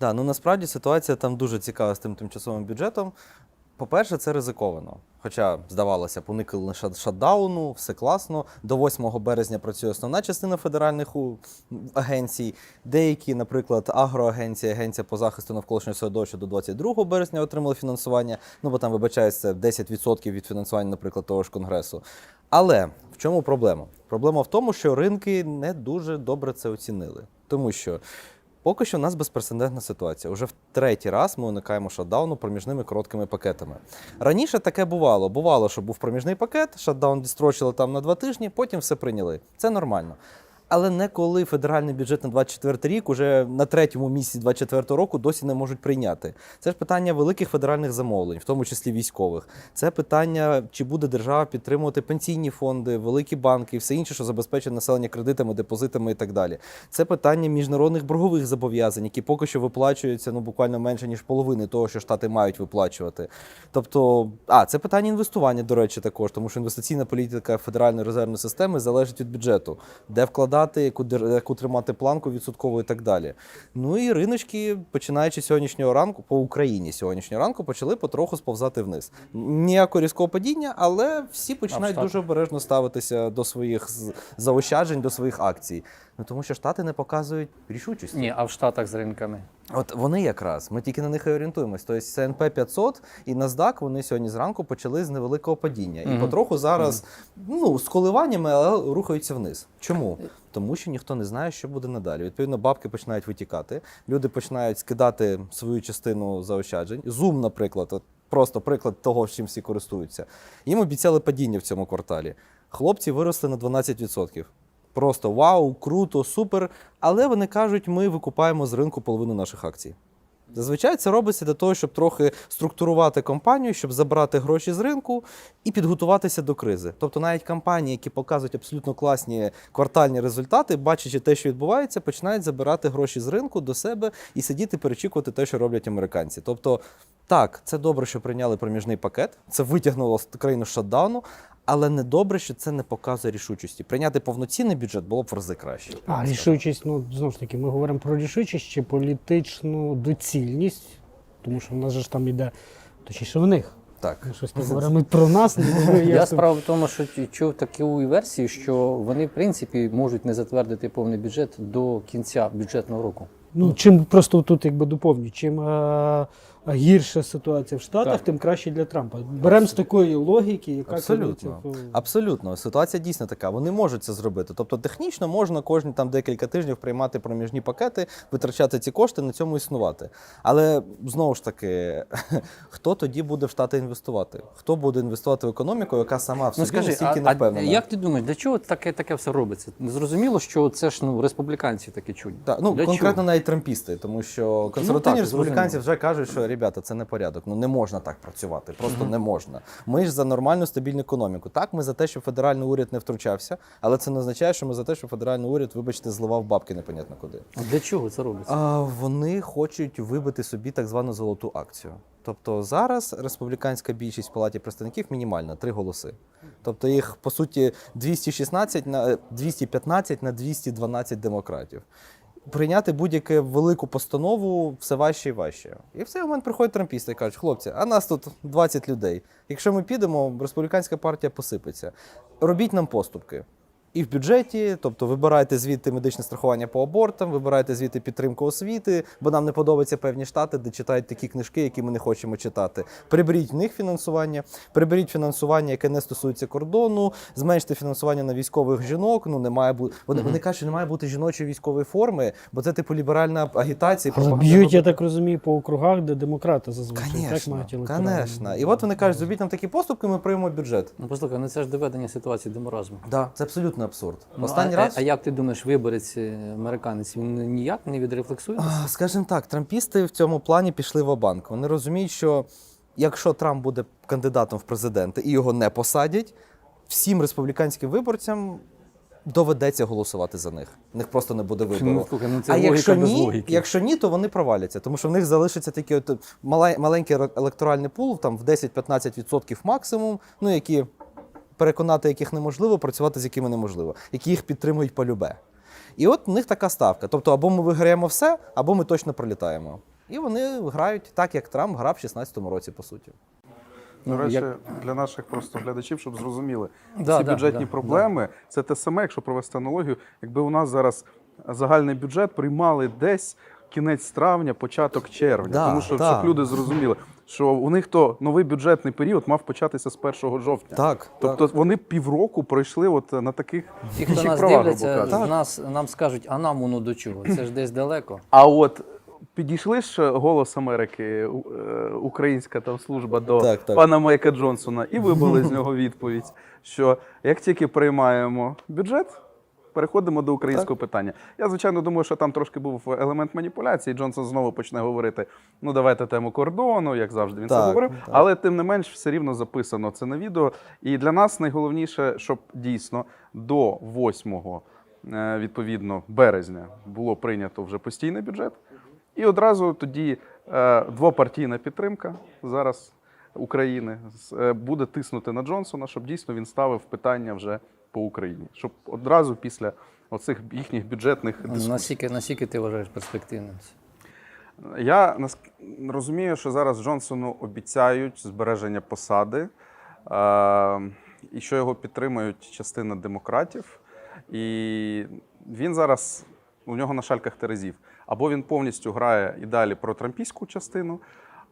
Да, ну насправді ситуація там дуже цікава з тим тимчасовим бюджетом. По-перше, це ризиковано. Хоча, здавалося, шат- шатдауну, все класно. До 8 березня працює основна частина федеральних агенцій. Деякі, наприклад, агроагенція, агенція по захисту навколишнього середовища до 22 березня отримали фінансування. Ну бо там вибачається 10% від фінансування, наприклад, того ж конгресу. Але в чому проблема? Проблема в тому, що ринки не дуже добре це оцінили, тому що. Поки що у нас безпрецедентна ситуація. Уже в третій раз ми уникаємо шатдауну проміжними короткими пакетами. Раніше таке бувало. Бувало, що був проміжний пакет, шатдаун відстрочили там на два тижні, потім все прийняли. Це нормально. Але не коли федеральний бюджет на 24 рік, уже на третьому місяці 24 року досі не можуть прийняти. Це ж питання великих федеральних замовлень, в тому числі військових. Це питання, чи буде держава підтримувати пенсійні фонди, великі банки і все інше, що забезпечує населення кредитами, депозитами і так далі. Це питання міжнародних боргових зобов'язань, які поки що виплачуються ну буквально менше ніж половини того, що штати мають виплачувати. Тобто, а це питання інвестування, до речі, також, тому що інвестиційна політика Федеральної резервної системи залежить від бюджету, де вкладати, яку, яку тримати планку відсоткову і так далі. Ну і риночки, починаючи сьогоднішнього ранку, по Україні сьогоднішнього ранку, почали потроху сповзати вниз. Ніякого різкого падіння, але всі починають Штатах? дуже обережно ставитися до своїх заощаджень, до своїх акцій. Ну тому що штати не показують рішучості. Ні, а в Штатах з ринками. От вони якраз, ми тільки на них і орієнтуємось. Тобто СНП 500 і NASDAQ, вони сьогодні зранку почали з невеликого падіння. І потроху зараз ну, з коливаннями, але рухаються вниз. Чому? Тому що ніхто не знає, що буде надалі. Відповідно, бабки починають витікати, люди починають скидати свою частину заощаджень. Zoom, наприклад, от просто приклад того, чим всі користуються. Їм обіцяли падіння в цьому кварталі. Хлопці виросли на 12%. Просто вау, круто, супер. Але вони кажуть, ми викупаємо з ринку половину наших акцій. Зазвичай це робиться для того, щоб трохи структурувати компанію, щоб забрати гроші з ринку і підготуватися до кризи. Тобто навіть компанії, які показують абсолютно класні квартальні результати, бачачи те, що відбувається, починають забирати гроші з ринку до себе і сидіти перечікувати те, що роблять американці. Тобто, так, це добре, що прийняли проміжний пакет, це витягнуло країну шатдауну, але не добре, що це не показує рішучості. Прийняти повноцінний бюджет було б в рази краще. А рішучість, ну знову ж таки, ми говоримо про рішучість чи політичну доцільність, тому що в нас же ж там іде, точніше в них. Так. Щось не говоримо про нас. Я справа в тому, що чув таку версію, що вони, в принципі, можуть не затвердити повний бюджет до кінця бюджетного року. Ну, чим просто тут якби доповню, чим е, гірша ситуація в Штатах, Так. тим краще для Трампа. Беремо з такої логіки, яка Абсолютно. в- Абсолютно. Ситуація дійсно така. Вони можуть це зробити. Тобто, технічно можна кожні там декілька тижнів приймати проміжні пакети, витрачати ці кошти, на цьому існувати. Але знову ж таки, хто тоді буде в Штати інвестувати? Хто буде інвестувати в економіку, яка сама в собі Ну скажи, настільки не впевнена? як ти думаєш, для чого таке, таке все робиться? Зрозуміло, що це ж ну, республіканці таке чують. Так, ну Для конкретно чого? навіть трампісти, тому що консервативні так, республіканці зрозуміло. вже кажуть, що ребята, це не порядок. Ну не можна так працювати, просто не можна. Ми ж за нормальну стабільну економіку. Так, ми за те, щоб федеральний уряд не втручався, але це не означає, що ми за те, щоб федеральний уряд, вибачте, зливав бабки непонятно куди. А Для чого це робиться? А, вони хочуть вибити собі так звану золоту акцію. Тобто зараз республіканська більшість в палаті представників мінімальна три голоси. Тобто їх по суті 216 на 215 на 212 демократів. Прийняти будь-яку велику постанову все важче і важче. І в цей момент приходять трампісти і кажуть, хлопці, а нас тут 20 людей. Якщо ми підемо, республіканська партія посипеться. Робіть нам поступки. І в бюджеті, тобто вибирайте звідти медичне страхування по абортам, вибирайте звідти підтримку освіти, бо нам не подобаються певні штати, де читають такі книжки, які ми не хочемо читати. Приберіть в них фінансування, приберіть фінансування, яке не стосується кордону, зменште фінансування на військових жінок. Ну не має бути. Вони, вони кажуть, що не має бути жіночої військової форми, бо це типу ліберальна агітація. Але б'ють, я так розумію, по округах, де демократи зазвичай так Конечно, мають електорат. конечно. І от вони кажуть, зробіть нам такі поступки, ми приймемо бюджет. Ну послухай, ну це ж доведення ситуації до маразму. Да, це абсолютно абсурд. Ну, Останній а, раз. А, як ти думаєш, виборець е, американець він ніяк не відрефлексує? Скажімо так, трампісти в цьому плані пішли в банк. Вони розуміють, що якщо Трамп буде кандидатом в президенти і його не посадять, всім республіканським виборцям доведеться голосувати за них. В них просто не буде Ну, вибору. слухай, ну це а якщо ні, якщо ні, то вони проваляться, тому що в них залишиться такий от маленький електоральний пул, там в 10-15% максимум, ну які переконати яких неможливо, працювати з якими неможливо, які їх підтримують полюбе. І от в них така ставка. Тобто, або ми виграємо все, або ми точно пролітаємо. І вони грають так, як Трамп грав в 16-му році, по суті. До Ну, речі, як- для наших просто глядачів, щоб зрозуміли, Да, ці да, бюджетні да, проблеми це те саме, якщо провести аналогію, якби у нас зараз загальний бюджет приймали десь кінець травня, початок червня. Да, Тому що да. щоб люди зрозуміли, що у них то новий бюджетний період мав початися з 1 жовтня. Так, Тобто вони півроку пройшли от на таких Ті, хто нас правах, дивляться, нас, нам скажуть, а нам воно до чого? Це ж десь далеко. А от підійшли ж голос Америки, е, українська там служба до Так, так. пана Майка Джонсона, і вибили з нього відповідь, що як тільки приймаємо бюджет. Переходимо до українського питання. Я звичайно думаю, що там трошки був елемент маніпуляції. Джонсон знову почне говорити: ну давайте тему кордону, як завжди він це говорив. так. Але тим не менш, все рівно записано це на відео. І для нас найголовніше, щоб дійсно до 8 е, відповідно березня було прийнято вже постійний бюджет. І одразу тоді е, двопартійна підтримка зараз України е, буде тиснути на Джонсона, щоб дійсно він ставив питання вже по Україні, щоб одразу після оцих їхніх бюджетних дискусій. Наскільки, наскільки ти вважаєш перспективним? Я розумію, що зараз Джонсону обіцяють збереження посади, е, і що його підтримують частина демократів. І він зараз у нього на шальках терезів. Або він повністю грає і далі про трампійську частину,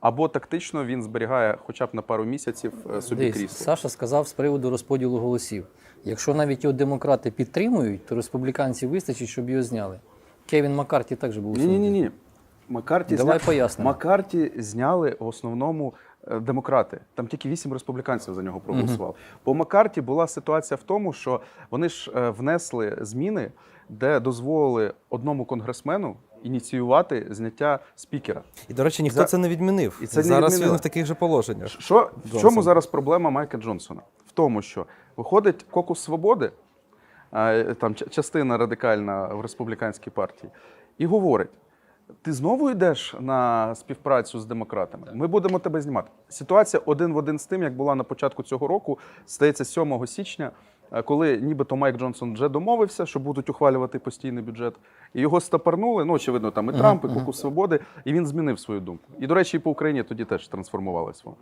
або тактично він зберігає хоча б на пару місяців е, собі крісло. Саша сказав з приводу розподілу голосів. Якщо навіть його демократи підтримують, то республіканців вистачить, щоб його зняли. Кевін Маккарті також був Ні, ні, ні. Маккарті Давай зня- пояснимо. Маккарті зняли в основному е, демократи. Там тільки вісім республіканців за нього проголосували. По Маккарті була ситуація в тому, що вони ж е, внесли зміни, де дозволили одному конгресмену ініціювати зняття спікера. І, до речі, ніхто За- це не відмінив. І це не Зараз відмінили. він в таких же положеннях. Що, в Джонсон. чому зараз проблема Майка Джонсона? В тому, що виходить кокус свободи, е, там ча- частина радикальна в республіканській партії, і говорить: ти знову йдеш на співпрацю з демократами? Ми будемо тебе знімати. Ситуація один в один з тим, як була на початку цього року, стається 7 січня. Е, Коли нібито Майк Джонсон вже домовився, що будуть ухвалювати постійний бюджет, і його стапарнули. Ну, очевидно, там і Трамп, і Кокус Свободи, і він змінив свою думку. І, до речі, і по Україні тоді теж трансформувалась воно.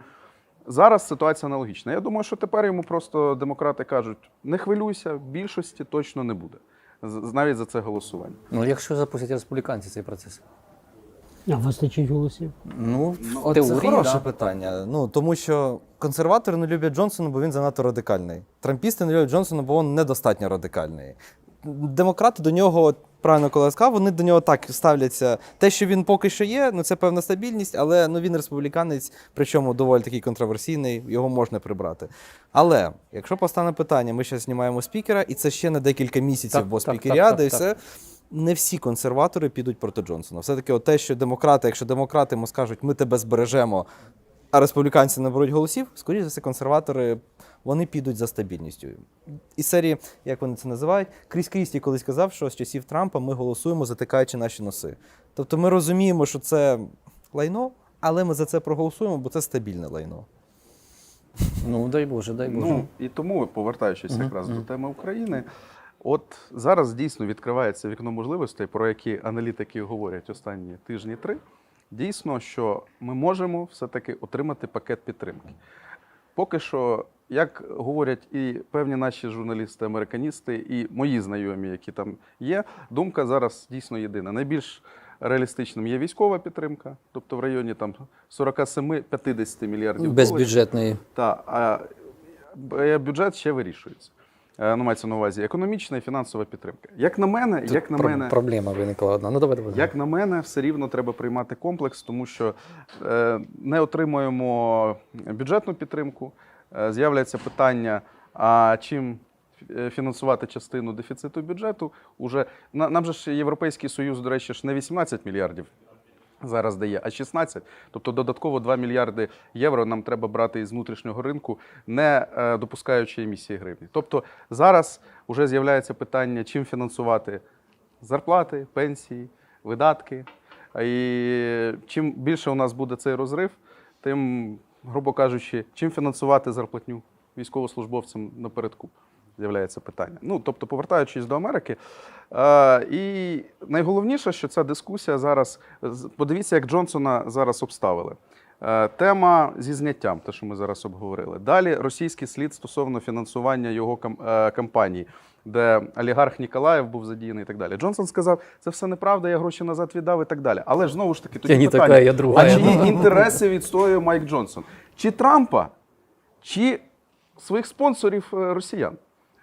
Зараз ситуація аналогічна. Я думаю, що тепер йому просто демократи кажуть: не хвилюйся, більшості точно не буде. Навіть за це голосування. Ну, якщо запустять республіканці цей процес. А вистачить голосів. Ну, в От теорії, це хороше да. питання. Ну тому що консерватори не люблять Джонсона, бо він занадто радикальний. Трампісти не люблять Джонсона, бо він недостатньо радикальний. Демократи до нього, правильно коли я сказав, вони до нього так ставляться. Те, що він поки що є, ну це певна стабільність, але ну він республіканець, причому доволі такий контроверсійний, його можна прибрати. Але якщо постане питання, ми зараз знімаємо спікера, і це ще на декілька місяців, Так, бо так, так, і так, все. Не всі консерватори підуть проти Джонсона. Все-таки от те, що демократи, якщо демократи йому скажуть, ми тебе збережемо, а республіканці наберуть голосів, скоріше за все, консерватори вони підуть за стабільністю. Із серії, як вони це називають, Кріс Крісті колись казав, що з часів Трампа ми голосуємо, затикаючи наші носи. Тобто ми розуміємо, що це лайно, але ми за це проголосуємо, бо це стабільне лайно. Ну, дай Боже, дай Боже. Ну і тому, повертаючись якраз до теми України, от зараз дійсно відкривається вікно можливостей, про які аналітики говорять останні тижні три. Дійсно, що ми можемо все-таки отримати пакет підтримки. Поки що, як говорять і певні наші журналісти, американісти, і мої знайомі, які там є, думка зараз дійсно єдина. Найбільш реалістичним є військова підтримка, тобто в районі там 47-50 мільярдів Без доларів. бюджетної. Так, а бюджет ще вирішується. Е, Ну, мається на увазі економічна і фінансова підтримка. Як на мене, Тут як на про- мене, Проблема виникла одна. Ну, давай, давай. як на мене, все рівно треба приймати комплекс, тому що е, не отримуємо бюджетну підтримку. Е, з'являється питання: а чим е, фінансувати частину дефіциту бюджету? Уже на- нам же ж Європейський Союз, до речі, ж не 18 мільярдів. Зараз дає, а 16. Тобто додатково 2 мільярди євро нам треба брати із внутрішнього ринку, не е, допускаючи емісії гривні. Тобто зараз вже з'являється питання, чим фінансувати зарплати, пенсії, видатки. І чим більше у нас буде цей розрив, тим, грубо кажучи, чим фінансувати зарплатню військовослужбовцям напередку. З'являється питання. Ну, тобто, повертаючись до Америки, е, і найголовніше, що ця дискусія зараз. Подивіться, як Джонсона зараз обставили. Е, Тема зі зняттям, те, що ми зараз обговорили. Далі російський слід стосовно фінансування його кам- е, кампанії, де олігарх Ніколаєв був задіяний і так далі. Джонсон сказав, це все неправда, я гроші назад віддав і так далі. Але ж знову ж таки, тоді Я не питання, така, я друга. а чиї інтереси відстоює Майк Джонсон? Чи Трампа, чи своїх спонсорів е, росіян?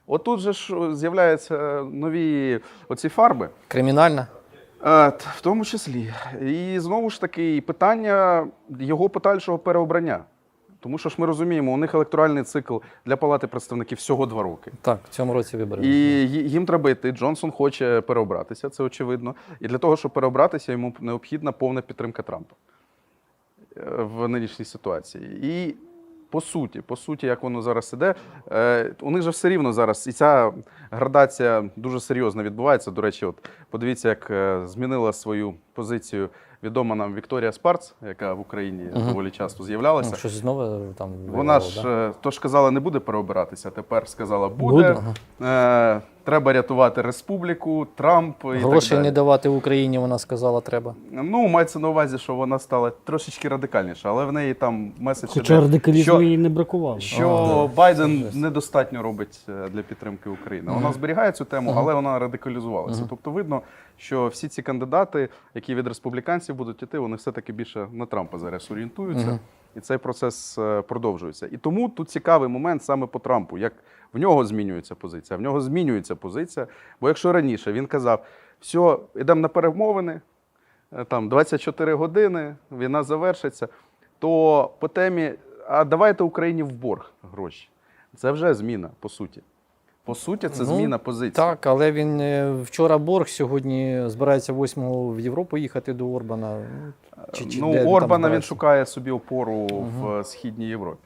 Отут же ж з'являються нові оці фарби. Кримінальна? Е, В тому числі. І знову ж таки, питання його подальшого переобрання. Тому що ж ми розуміємо, у них електоральний цикл для Палати представників всього два роки. Так, в цьому році вибори. І їм треба йти. Джонсон хоче переобратися, це очевидно. І для того, щоб переобратися, йому необхідна повна підтримка Трампа е, в нинішній ситуації. І по суті, по суті, як воно зараз іде, е, у них же все рівно зараз і ця градація дуже серйозно відбувається. До речі, от подивіться, як е, змінила свою позицію відома нам Вікторія Спарц, яка в Україні Мгм. доволі часто з'являлася. Ну, щось знову там. Вона ж да? е, то ж казала, не буде переобиратися, тепер сказала, буде. Буде. Е, треба рятувати республіку, Трамп і Грошей так не далі. давати Україні, вона сказала, треба. Ну, мається на увазі, що вона стала трошечки радикальніша, але в неї там меседж Хоча іде, радикалізму що, їй не бракувало. що А, Байден жесть. недостатньо робить е, для підтримки України. Мгм. Вона зберігає цю тему, але вона радикалізувалася. Мгм. Тобто видно, що всі ці кандидати, які від республіканців будуть іти, вони все-таки більше на Трампа зараз орієнтуються. Мгм. І цей процес е, продовжується. І тому тут цікавий момент саме по Трампу, як в нього змінюється позиція. В нього змінюється позиція. Бо якщо раніше він казав, все, йдемо на перемовини, е, там 24 години, війна завершиться, то по темі, а давайте Україні в борг гроші. Це вже зміна, по суті. По суті, це Ну, зміна позиції. Так, але він е, вчора борг, сьогодні збирається 8-го в Європу їхати до Орбана. Ну, чи- чи ну, де Орбана він шукає собі опору в е, Східній Європі.